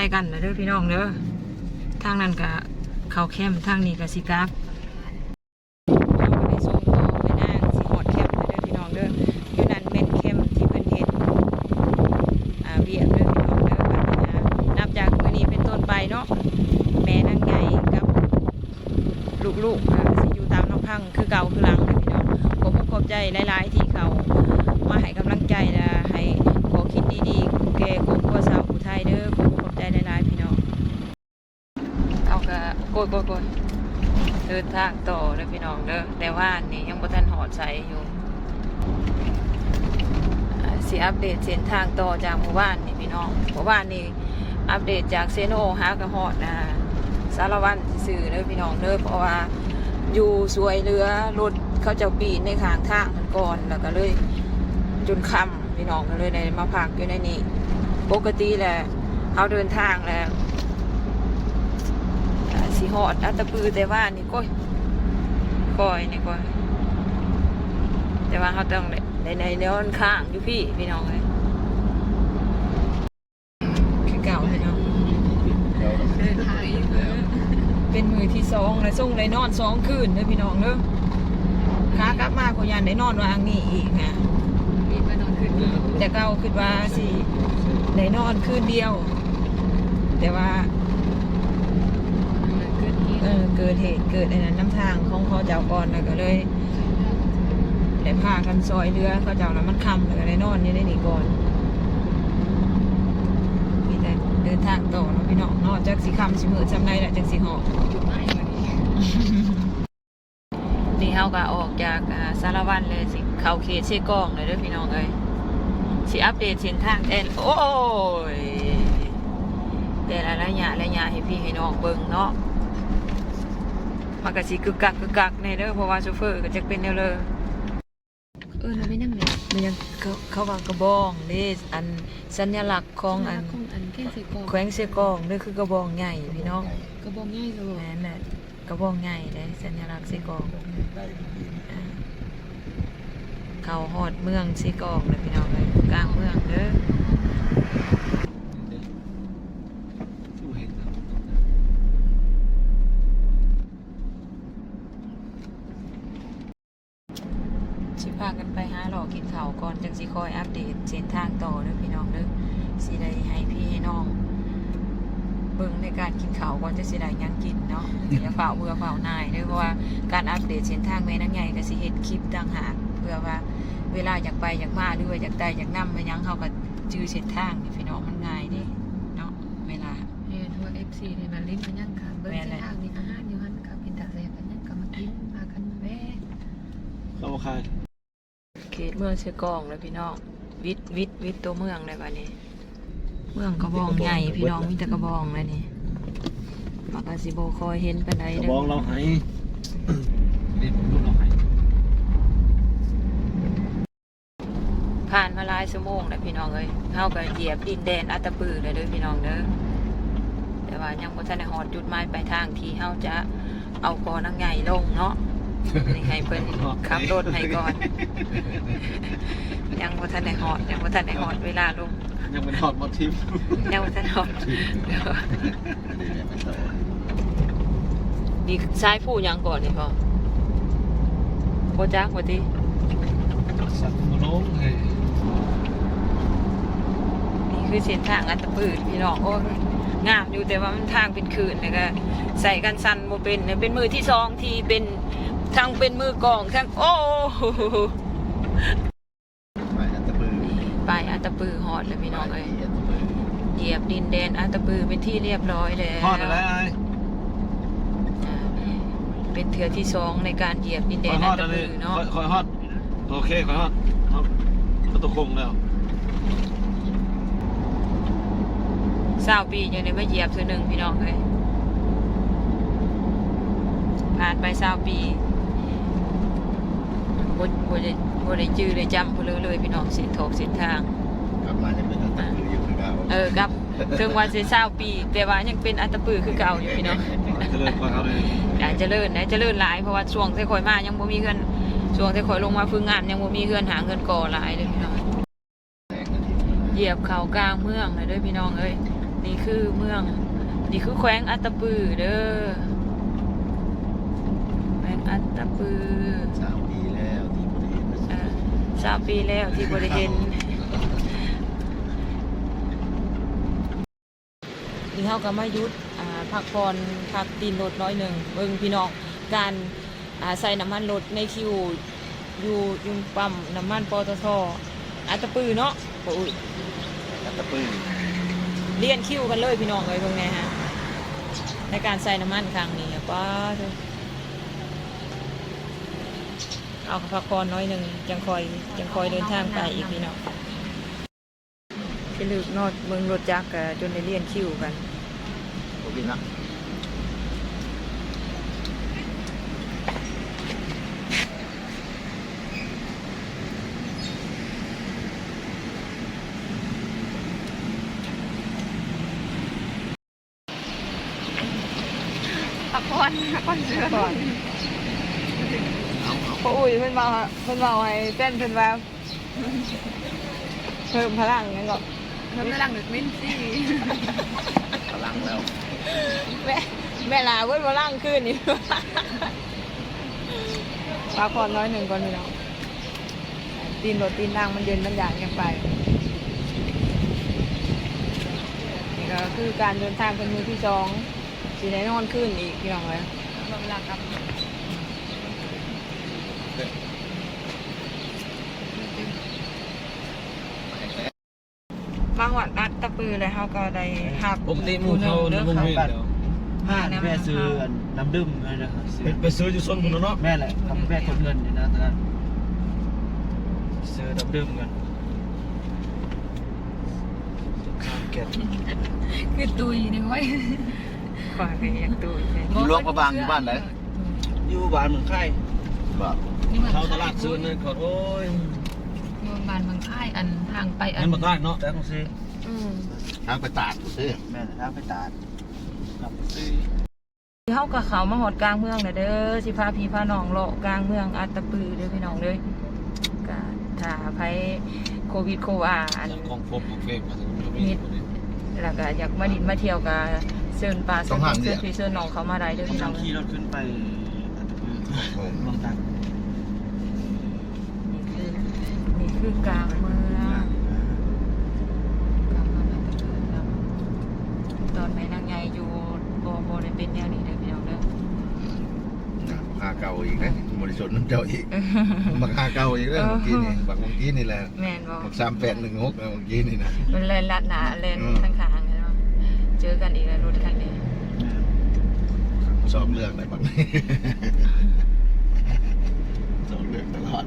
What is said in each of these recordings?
ส่กันนะเด้อพี่น้องเด้อทางนั้นก็เขาแคมทางนี้ก็สิกราฟเราก็ได้ส่งต่อไปนงสิอดแคมป์เลยเด้อพี่น้องเด้ออยู่นั่นเป็นแคมที่เพนเทสอ่าเบียดเด้อพี่น้องนะนับจากมื้อนี้เป็นต้นไปเนาะแม่นางใหญ่กับลูกๆก็สิอยู่ตามลำพังคือเก่าคือหลังเด้อพี่น้องขอบคุณขอบใจหลาย ๆ ที่เขามาให้กำลังใจนะให้ขอคิดดีๆแก่ ยโกยโกยเดินทางต่อเลยพี่น้องเด้อแต่ว่านี่ยังบ่ทันหอดใสอยู่สิอัปเดตเส้นทางต่อจากหมู่บ้านนี่พี่น้องหมู่บ้านนี่อัปเดตจากเซโนหากระหอดนะสารวันสื่อเด้อพี่น้องเด้อเพราะว่าอยู่สวยเรือรถเขาเจะปีนในข้างทางมันก่อนแล้วก็เลยจนค่ำพี่น้องก็เลยได้มาพักอยู่ในนี้ปกติแหละเขาเดินทางแล้ว หอดอัตตะปือแต่ว่านี่ก้อยก้อยนี่ก้อยแต่ว่าเขาต้องในในเนื้อข้างอยู่พี่พี่น้องเลยคือเก่าพี่น้องเป็นมือที่สองและส่งได้นอนสองคืนเด้อพี่น้องเด้อขากลับมาก็ยันได้นอนวางนี่อีกนะมีมานอนคืนเดียวแต่เก่าคือว่าสิได้นอนคืนเดียว แต่ว่าคืนนี้ เออเกิดเหตุเกิดในนั้นน้ำทางของเขาเจ้าก่อนแล้วก็เลยได้พากันซอยเรือเขาเจ้าแล้วมันคำแล้วก็ได้นอนอยู่ในนี่ก่อนมีแต่เดินทางต่อเนาะพี่น้องเนอกจากสีคำสิมือจำได้แหละจากสีหอกจุดหมายวันนี้นี่เขาก็ออกจากสารวันเลยสิเขาเขตเชกองเลยด้อพี่น้องเลยสิอัปเดตเส้นทางแต่โอ้ยแต่ละระยะระยะให้พี่ให้น้องเบิ่งเนาะ มันก็สิกึกกักกึกกักในเด้อเพราะว่าโชเฟอร์ก็จะเป็นแนวเลยเออเราไม่นั่งเลยมันยังเขาเขาว่ากระบองนี่อันสัญลักษณ์ของอันของอันแค่ใส่กล่องแขวงเสกองนี่คือกระบองใหญ่พี่น้องกระบอกง่ายกระบอกแม่นน่ะกระบองใหญ่เลยสัญลักษณ์เสกองอ่าเขาหอดเมืองเสกองเลยพี่น้องเลยกลางเมืองเด้อสิ พากันไปหาหลอกกินข้าวก่อนจังสิคอยอัปเดตเส้นทางต่อเด้อพี่น้องเด้อสิได้ให้พี่ให้น้อง เบิ่งในการกินข้าวก่อนจะสิได้หยังกินเนาะอย่าเฝ้าเบื่อเฝ้านายเด้อเพราะว่าการอัปเดตเส้นทางแม่นางใหญ่ก็สิเฮ็ดคลิปต่างหากเพื่อว่าเวลาอยากไปอยากมาหรือว่าอยากได้อยากนำไปหยังเฮาก็จื้อเส้นทางนี่พี่น้องมันง่ายเด้เนาะเวลาเฮ้ยทัวร์เอฟซีเนี่ยมันลิ้นมันยังค่ะเบอร์เส้นทางนี่อาหารอยู่หันค่ะเป็นตาแซ่บกันยังก็มากินมากันแว่เข้าค่ายเข ตเมืองเชกองเลยพี่น้องวิทย์วิทย์วิทย์ตัวเมืองเลยบัดนี้ เมืองกระบองใหญ่พี่น้องมีแต่กระบองเลยนี่มันก็สิบ่คอยเห็นปานใดกระเด้บองอเราให้นี่ผมรุ่นเราให้ผ่านมาหลายชั่วโมงแล้วพี่น้องเอ้ยเฮาก็เหยียบดินแดนอัตตปือเลยเด้อพี่น้องเด้อแต่ว่ายังบ่ทันได้ฮอดจุดหมายปลายทางที่เฮาจะเอาคอนางใหญ่ลงเนาะนี่ ให้เพิ่นขับรถให้ก่อน ยังบ่ทันได้ฮอดยังบ่ทันได้ฮอดเวลาลงยังเป็นทอดบอทิมยังบ่ทันฮอดเดี๋ยวนี่ซ้ายผู้หยังก่อนนี่พ่อบ่จักว่าติสัตว์มาลงให้นี่คือเส้นทางอัตตปือพี่น้องโอ้ยงามอยู่แต่ว่ามันทางเป็นคืนแล้วก็ใส่กันสั่นบ่เป็นเนี่ยเป็นมือที่สองที่เป็น ทั้งเป็นมือกลองทั้งโอ้โหไปอันตะปือไปอัตตปือฮอดเลยพี่น้องเอ้ยเหยียบดินแดนอัตตปือเป็นที่เรียบร้อยแล้วทอดอะไรไอ้อ่าเป็นเถือที่สองในการเหยียบดินคแดอนยฮอัอตดตอะไรปือเนาะคอยฮอดโอเคคอยฮอดฮอดประตูคงแล้วเศร้าปียังได้มาเหยียบเทือหนึ่งพี่น้องเอ้ยผ่านไปเศร้าปี บ่บ่ได้บ่ได้จื้อได้จำเพนเลยเลยพี่น้องเส้นทอกเส้นทาง กลับมาจะเป็นอันตรายอยู่คือเก่าเออกับถึงวันสิเศร้าปี แต่ว่ายังเป็นอัตตปือคือเก่าอยู่พี่น้อง เจริญกว่าเขาเลยอาจจะเลิศนะเจะเลิศหลายเพราะว่าช่วงที่คอยมายังบ่มีเงินช่วงที่คอยลงมาฝึกงานยังบ่มีเงินหาเงินก่อหลายเลยพี่น้องเหยียบเขากลางเมืองเลยเด้อพี่น้องเอ้ยนี่คือเมือง นี่คือแขวงอัตตปือเด้อแขวงอัตตปือ สามปีแล้วที่บริเวณ อ่า สามปีแล้วที่บริเห็นนี่เขาก็มายุดพักผ่อนพักตีนรถน้อยหนึ่งเบิ่งพี่น้องการใส่น้ำมันรถในคิวอยู่ยุงปั๊มน้ำมันปตทอัตปือเนาะโอ้ยกัตะปื้งเลียนคิวกันเลยพี่น้องเลยตรงนี้ฮะในการใส่น้ำมันครั้งนี้ป้าเถอะ เอาพักผ่อนน้อยหนึ่งจังคอยจังคอยเดินทางไปอีกพี่น้องที่ลึกนอดเมืองรถจักรก็จนได้เลียนคิวกันโอเคนะพักผ่อนพักผ่อนเสือก่อน พออุ้ยเพิ่นเบาเพิ่นเบาให้เต้นเพิ่นว่าเพิ่มพลังงั้นก็เพิ่มกำลังเด็กมิ้นซี่พลังแล้วแม่แม่ลาเพิ่นพลังขึ้นนี่พักผ่อนน้อยหนึ่งก่อนพี่น้องตีนรถตีนนั่งมันเย็นมันอยากกันไปนี่ก็คือการเดินทางเป็นมือที่สองสีแน่นอนขึ้นอีกพี่น้องเลยเวลากับ มาหวัดอัดตะปือเลยเขาก็ได้หักปกติหมูเขาเด้อวงค่ะเวียนเดียวห้าแม่ซื้อน้ำดื่มนะครับไปไปซื้ออยู่ส้นคุณเนาะแม่แหละทำแม่คนเงินนี่นะตอนนั้นซื้อน้ำดื่มกันข้ามเก็ตคือตุยนี่ไว้ขอไปอยากตูดเลยอยู่โลกประบางอยู่บ้านไหนอยู่บ้านเมืองไข่บอก นี่มันเข้าตลาดซื้อเนี่ยขอโอ้ยโรงพยาบาลบางค่ายอันทางไปอันั่นนมาได้เนาะแต่ต้องซื้ออืมทางไปตาดซื้อแม่ทางไปตาดครับซื้อเขากับเขามาหอดกลางเมืองน่ะเด้อสิพาพี่พาน้องเลาะกลางเมืองอัตตปือเด้อพี่น้องเด้อก็ถ้าภัยโควิดโควาอัน จากของผมของเฟรมมาถึงมีแล้วก็อยากมาดินมาเที่ยวกับเซินปลาเซินเซินพี่เซินน้องเขามาได้เด้อพี่น้องขี่รถขึ้นไปอัตตปื้งลงตังนี่คือนี่ คือกลางเมือง กลางเมืองอัตตปือครับตอนแม่นางใหญ่อยู่บ่บ่ได้เป็นแนวนี้เด้อพี่น้องเด้อหาเก่าอีกนะบริสุทธิ์น้ำเจ้าอีกบักหาเก่าอีกเรื่องเมื่อกี้นี่บักเมื่อกี้นี่แหละแม่นบ่ บักสามแปดหนึ่งหกเมื่อกี้นี่นะ มันเลนลัดหนาเลนอืมข้างๆเลยเนาะเจอกันอีกแล้วรถคันนี้สอบเลือกอะไรบ้าง สอบเลือกตลอด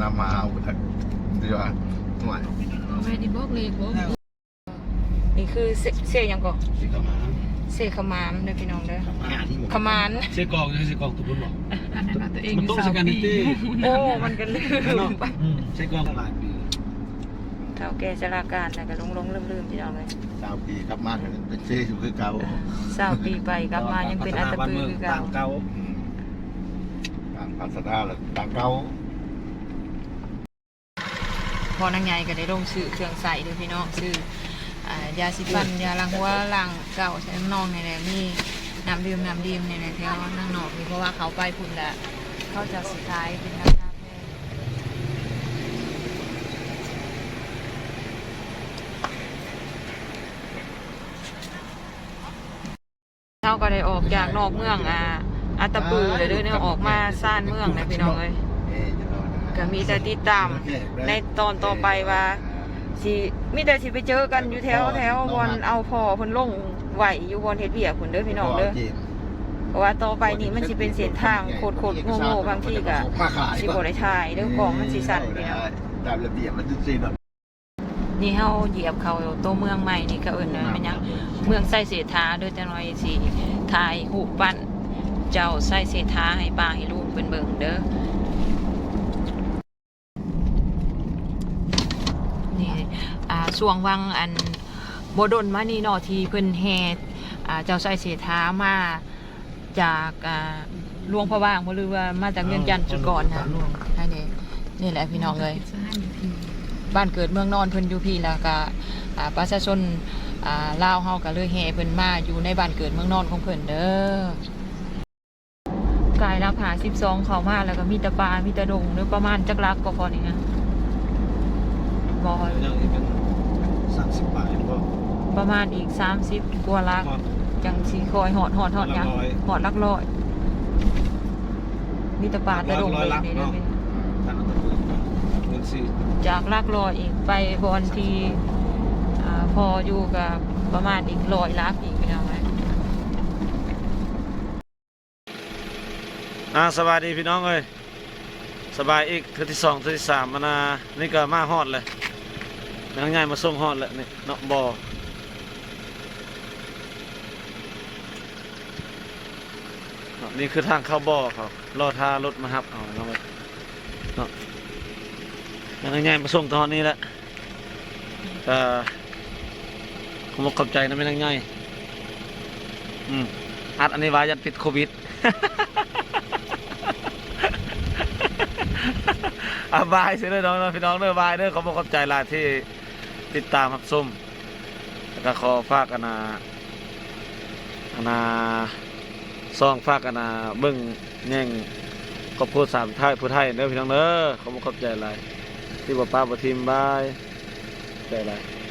นำมาเอาไปทักดีกว่าหน่วยไม่ได้บอกเลยบอกนี่คือเสเสียยังก่อนที่เข้ามาเสียขมามเด้อพี่น้องเด้อหาที่หมดขมานเสียกองใช่เสียกองตุบุญหรออันนั้นตัวเองมันต้องสแกนดิตี้โอ้มันก็ลืมไปใช่กองหลายปีเท่าแก่ชราการแต่ก็ลงลงลืมลืมๆพี่น้องเลยสาวปีกลับมาเป็นเซ่อยู่คือเก่าเศร้าปีไปกลับมายังเป็นอัตตปือคือเก่าต่างเก่าต่างภาษาแล้วต่างเก่าพ อนางใหญ่ก็ได้ลงซื้อเครื่องใส่เด้อพี่น้องซื้ออยาสีฟันยาล้างหัวล้างเก่าใช้น้องนี่แหละมีน้ำดื่มน้ำดื่มนี่แหละแถวนั่งนอกนี่เพราะว่าเขาไปพุ่นละเขาจะสุดท้ายเป็นราคาแพงเราก็ได้ออกจากนอกเมืองอ่าอัตตปือเลยเด้อเนี่ยออกมาซ่านเมืองนะพี่น้องเอ้ย ก็มีแต่ติดตามในตอนต่อไปว่าสิมีแต่สิไปเจอกันอยู่แถวแถวบอนเอาพอเพิ่นลงไหวอยู่บอนเฮ็ดเวียกพุ่นเด้อพี่น้องเด้อเพราะว่าต่อไปนี่มันสิเป็นเส้นทางโคตรๆโง่ๆบางทีก็สิบ่ได้ถ่ายเด้อกล่องมันสิสั่นพี่น้องตามระเบียบมันจะซีแบบนี่เฮาเหยียบเข้าตัวเมืองใหม่นี่ก็เอิ้นว่ามันหยังเมืองไส้เศรษฐาเด้อจังหน่อยสิถ่ายรูปปั้นเจ้าไส้เศรษฐาให้ป้าให้ลูกเป็นเบิ่งเด้อ นี่ ช่วงวังอันโบดนมานี่เนาะที่เพิ่นแห่อ่าเจ้าชายเสถามาจากอ่าหลวงพระบางบ่หรือว่ามาจากเวียงจันทร์จุดก่อนนะอันนี้นี่แหละพี่น้องเลยบ้านเกิดเมืองนอนเพิ่นอยู่พี่แล้วก็อ่าประชาชนอ่าลาวเฮาก็เลยแห่เพิ่นมาอยู่ในบ้านเกิดเมืองนอนของเพิ่นเด้อกายรับหา12เข้ามาแล้วก็มีแต่ปลามีแต่ดงหรือประมาณจักลักก็พอนี่นะบ่ ยังอีกเป็น สามสิบบาทก็ประมาณอีก 30กว่าลักทอดจังสิคอยหอดหอดหอดหยังหอดละร้อยหอดลักร้อย มีแต่ปลาแต่ดงร้เลอยยลักนี่เด้อเนาะท่านเอาตะปูเงินสี่จากลักร้อยอีกไปบอนที่อ่าพออยู่กับประมาณอีกร้อยลักอีกพี่น้องไหมอ่าสบายดีพี่น้องเอ้ยสบายอีกเทือที่สองเทือที่สามมานานี่ก็มาฮอดเลย นางง่ายมาส่งฮอดแล้วนี่เนาะบ่อนาะนี่คือทางเข้าบ่อเขารอท่ารถมาครับเอาเนาะเนาะนางง่ายมาส่งตอนนี้แหละก็ผมบอกขอบใจนะไม่นางง่ายอืมอัดอันนี้ไว้ยันติดโควิดอาบายสิเด้อน้องพี่น้องเด้อบายเด้อขอบอกขอบใจลายที่ ติดตามรับชมแล้วก็ขอฝากกันนาอันนาซองฝากกันนาเบิ้งแย่งครอบครัวสามไทยผู้ไทยเด้อพี่น้องเด้อขอบคุณขอบใจหลายที่บ่ป้าบ่ทีมบายใจหลาย